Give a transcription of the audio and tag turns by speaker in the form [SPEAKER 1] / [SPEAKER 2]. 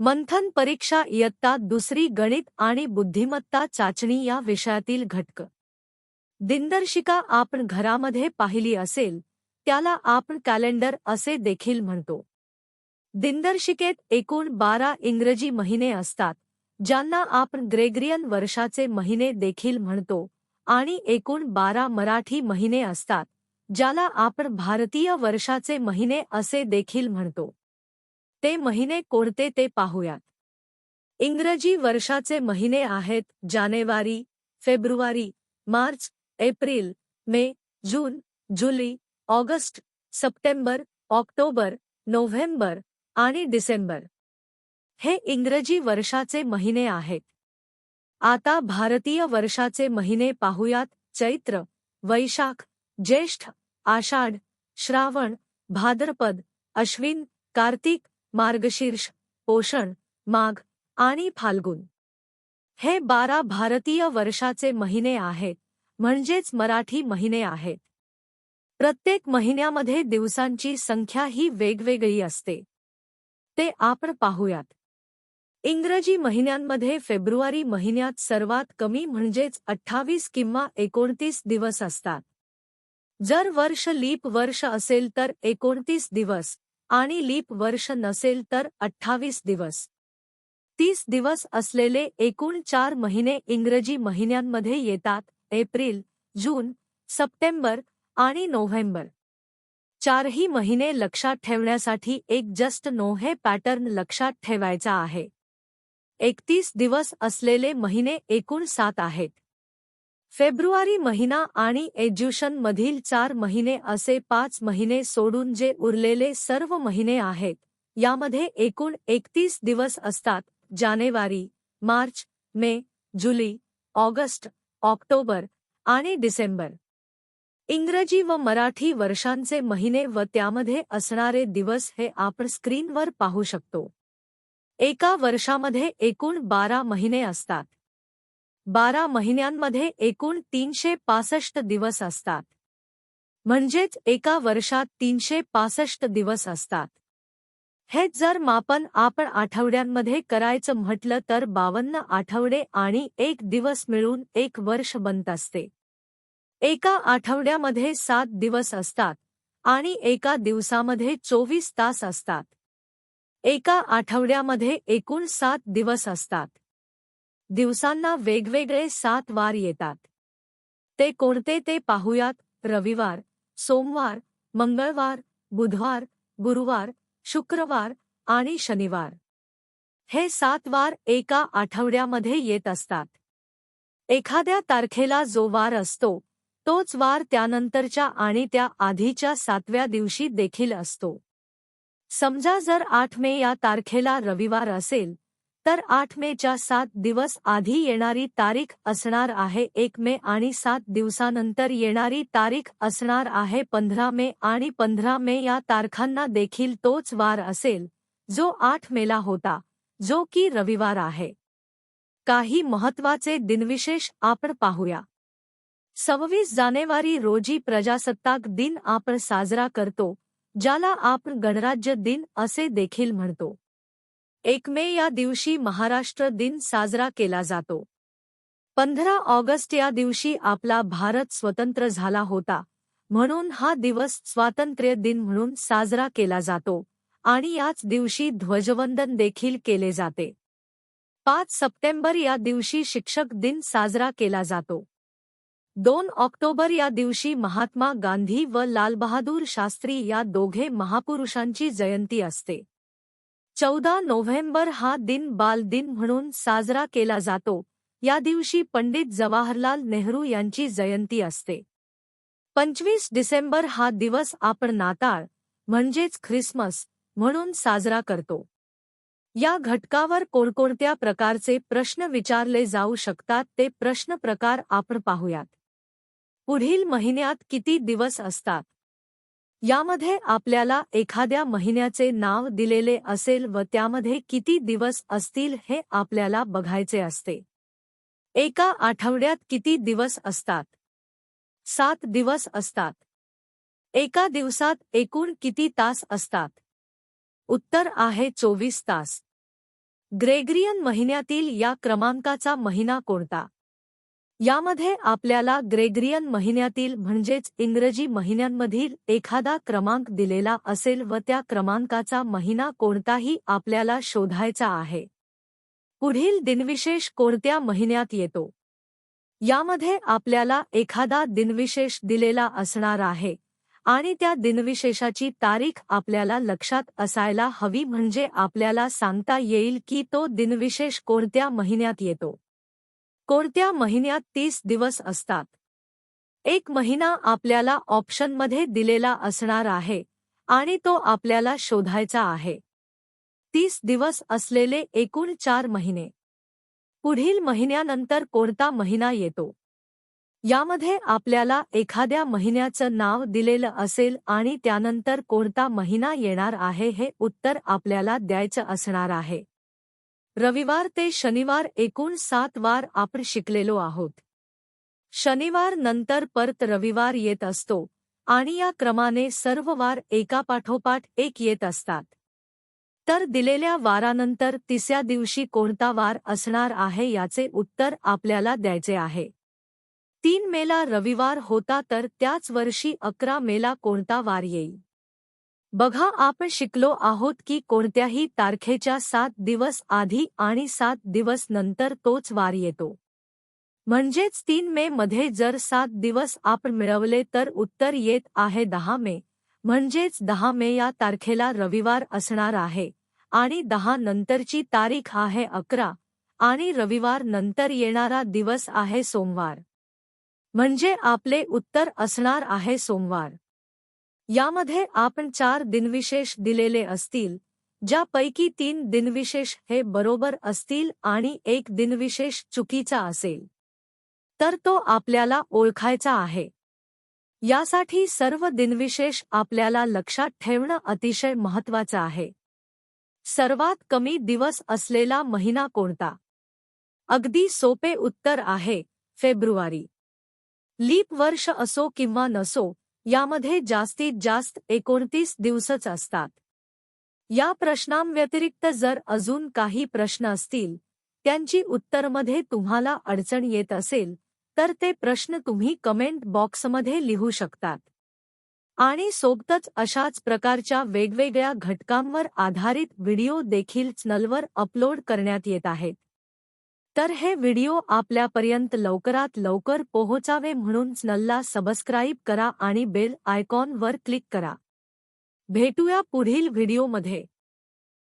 [SPEAKER 1] मंथन परीक्षा इयत्ता दुसरी गणित आणि बुद्धिमत्ता चाचणी या विषयातील घटक. दिनदर्शिका आपण घरामध्ये पाहिली असेल त्याला आपण कॅलेंडर असे देखील म्हणतो. दिनदर्शिकेत एकूण बारा इंग्रजी महिने असतात ज्यांना आपण ग्रेग्रियन वर्षाचे महिने देखील म्हणतो आणि एकूण बारा मराठी महिने असतात ज्याला आपण भारतीय वर्षाचे महिने असे देखील म्हणतो. ते महिने कोणते ते पाहूयात. इंग्रजी वर्षाचे महिने आहेत जानेवारी, फेब्रुवारी, मार्च, एप्रिल, मे, जून, जुलै, ऑगस्ट, सप्टेंबर, ऑक्टोबर, नोव्हेंबर आणि डिसेंबर. हे इंग्रजी वर्षाचे महिने आहेत. आता भारतीय वर्षाचे महिने पाहूयात चैत्र, वैशाख, ज्येष्ठ, आषाढ, श्रावण, भाद्रपद, अश्विन, कार्तिक मार्गशीर्ष पोषण माघ आणि फाल्गुन. हे बारा भारतीय वर्षाचे महिने आहेत म्हणजेच मराठी महिने आहेत. प्रत्येक महिन्यामध्ये दिवसांची संख्या ही वेगवेगळी असते. ते आपण पाहूयात. इंग्रजी महिन्यांमध्ये फेब्रुवारी महिन्यात सर्वात कमी म्हणजेच अठ्ठावीस किंवा एकोणतीस दिवस असतात. जर वर्ष लीप वर्ष असेल तर एकोणतीस दिवस आणि लीप वर्ष नसेल तर अठ्ठावीस दिवस. तीस दिवस असलेले एकूण चार महिने इंग्रजी महिन्यांमध्ये येतात एप्रिल जून सप्टेंबर आणि नोव्हेंबर. चारही महिने लक्षात ठेवण्यासाठी एक जस्ट नो हे पॅटर्न लक्षात ठेवायचा आहे. एकतीस दिवस असलेले महिने एकूण सात आहेत. फेब्रुवारी महिना आणि एज्युशन मधील चार महिने असे पाच महिने सोडून जे उरलेले सर्व महिने आहेत यामध्ये एकूण एकतीस दिवस असतात जानेवारी मार्च मे जुलै ऑगस्ट ऑक्टोबर आणि डिसेंबर. इंग्रजी व मराठी वर्षांचे महिने व त्यामध्ये असणारे दिवस हे आपण स्क्रीनवर पाहू शकतो. एका वर्षामध्ये एकूण बारा महिने असतात. बारा महिन्यांमध्ये एकूण तीनशे पासष्ट दिवस असतात. म्हणजेच एका वर्षात तीनशे पासष्ट दिवस असतात. हेच जर मापन आपण आठवड्यांमध्ये करायचं म्हटलं तर बावन्न आठवडे आणि एक दिवस मिळून एक वर्ष बनत असते. एका आठवड्यामध्ये सात दिवस असतात आणि एका दिवसामध्ये चोवीस तास असतात. एका आठवड्यामध्ये एकूण सात दिवस असतात. दिवसांना वेगवेगळे सात वार येतात. ते कोणते ते पाहूयात. रविवार सोमवार मंगळवार बुधवार गुरुवार शुक्रवार आणि शनिवार. हे सात वार एका आठवड्यामध्ये येत असतात. एखाद्या तारखेला जो वार असतो तोच वार त्यानंतरच्या आणि त्या आधीच्या सातव्या दिवशी देखील असतो. समजा जर आठ मे या तारखेला रविवार असेल तर आठ मेच्या सात दिवस आधी येणारी तारीख असणार आहे एक मे आणि सात दिवसानंतर येणारी तारीख असणार आहे पंधरा मे आणि पंधरा मे या तारखांना देखील तोच वार असेल जो आठ मेला होता जो की रविवार आहे. काही महत्त्वाचे दिनविशेष आपण पाहूया. सव्वीस जानेवारी रोजी प्रजासत्ताक दिन आपण साजरा करतो ज्याला आपण गणराज्य दिन असे देखील म्हणतो. एक मे या दिवशी महाराष्ट्र दिन साजरा केला जातो. पंधरा ऑगस्ट या दिवशी आपला भारत स्वतंत्र झाला होता म्हणून हा दिवस स्वातंत्र्य दिन म्हणून साजरा केला जातो आणि याच दिवशी ध्वजवंदन देखील केले जाते. पाच सप्टेंबर या दिवशी शिक्षक दिन साजरा केला जातो. दोन ऑक्टोबर या दिवशी महात्मा गांधी व लालबहादूर शास्त्री या दोघे महापुरुषांची जयंती असते. चौदा नोव्हेंबर हा दिन बाल दिन म्हणून साजरा केला जातो. या दिवशी पंडित जवाहरलाल नेहरू यांची जयंती असते. पंचवीस डिसेंबर हा दिवस आपण नाताळ म्हणजेच ख्रिसमस म्हणून साजरा करतो. या घटकावर कोणकोणत्या प्रकारचे प्रश्न विचारले जाऊ शकतात ते प्रश्न प्रकार आपण पाहूयात. पुढील महिन्यात किती दिवस असतात? यामध्ये आपल्याला एखाद्या महिन्याचे नाव दिलेले असेल व त्यामध्ये किती दिवस असतील हे आपल्याला बघायचे असते. एका आठवड्यात किती दिवस असतात? सात दिवस असतात. एका दिवसात एकूण किती तास असतात? उत्तर आहे चोवीस तास. ग्रेगरियन महिन्यातील या क्रमांकाचा महिना कोणता? यामध्ये आपल्याला ग्रेगरियन महिन्यातील म्हणजेच इंग्रजी महिन्यांमधील एखादा क्रमांक दिलेला असेल व त्या क्रमांकाचा महिना कोणताही आपल्याला शोधायचा आहे. पुढील दिनविशेष कोणत्या महिन्यात येतो? यामध्ये आपल्याला एखादा दिनविशेष दिलेला असणार आहे आणि त्या दिनविशेषाची तारीख आपल्याला लक्षात असायला हवी म्हणजे आपल्याला सांगता येईल की तो दिनविशेष कोणत्या महिन्यात येतो. कोणत्या महिन्यात तीस दिवस असतात? एक महिना आपल्याला ऑप्शनमध्ये दिलेला असणार आहे आणि तो आपल्याला शोधायचा आहे. तीस दिवस असलेले एकूण चार महिने. पुढील महिन्यानंतर कोणता महिना येतो? यामध्ये आपल्याला एखाद्या महिन्याचं नाव दिलेलं असेल आणि त्यानंतर कोणता महिना येणार आहे हे उत्तर आपल्याला द्यायचं असणार आहे. रविवार ते शनिवार एकूण सात वार आपण शिकलेलो आहोत. शनिवार नंतर परत रविवार येत असतो आणि या क्रमाने सर्व वार एकापाठोपाठ एक येत असतात. तर दिलेल्या वारानंतर तिसऱ्या दिवशी कोणता वार असणार आहे याचे उत्तर आपल्याला द्यायचे आहे. तीन मेला रविवार होता तर त्याच वर्षी अकरा मेला कोणता वार येईल? बघा आपण शिकलो आहोत की कोणत्याही तारखेच्या सात दिवस आधी आणि सात दिवस नंतर तोच वार येतो. म्हणजेच तीन मे मध्ये जर सात दिवस आपण मिळवले तर उत्तर येत आहे दहा मे. म्हणजेच दहा मे या तारखेला रविवार असणार आहे आणि दहा नंतरची तारीख आहे अकरा आणि रविवार नंतर येणारा दिवस आहे सोमवार. म्हणजे आपले उत्तर असणार आहे सोमवार. यामध्ये आपण चार दिनविशेष दिलेले असतील ज्यापैकी तीन दिनविशेष हे बरोबर असतील आणि एक दिनविशेष चुकीचा असेल. तर तो आपल्याला ओळखायचा आहे. यासाठी सर्व दिनविशेष आपल्याला लक्षात ठेवणं अतिशय महत्वाचं आहे. सर्वात कमी दिवस असलेला महिना कोणता? अगदी सोपे उत्तर आहे फेब्रुवारी. लीप वर्ष असो किंवा नसो यामध्ये जास्तीत जास्त एकोणतीस दिवसच असतात. या प्रश्नांव्यतिरिक्त जर अजून काही प्रश्न असतील त्यांची उत्तरमध्ये तुम्हाला अडचण येत असेल तर ते प्रश्न तुम्ही कमेंट बॉक्समध्ये लिहू शकतात. आणि सोबतच अशाच प्रकारच्या वेगवेगळ्या घटकांवर आधारित व्हिडिओ देखील चॅनलवर अपलोड करण्यात येत आहेत. तर हे व्हिडिओ आपल्यापर्यंत लवकरात लवकर पोहोचावे म्हणून चॅनलला सबस्क्राईब करा आणि बेल आयकॉनवर क्लिक करा. भेटूया पुढील व्हिडिओमध्ये.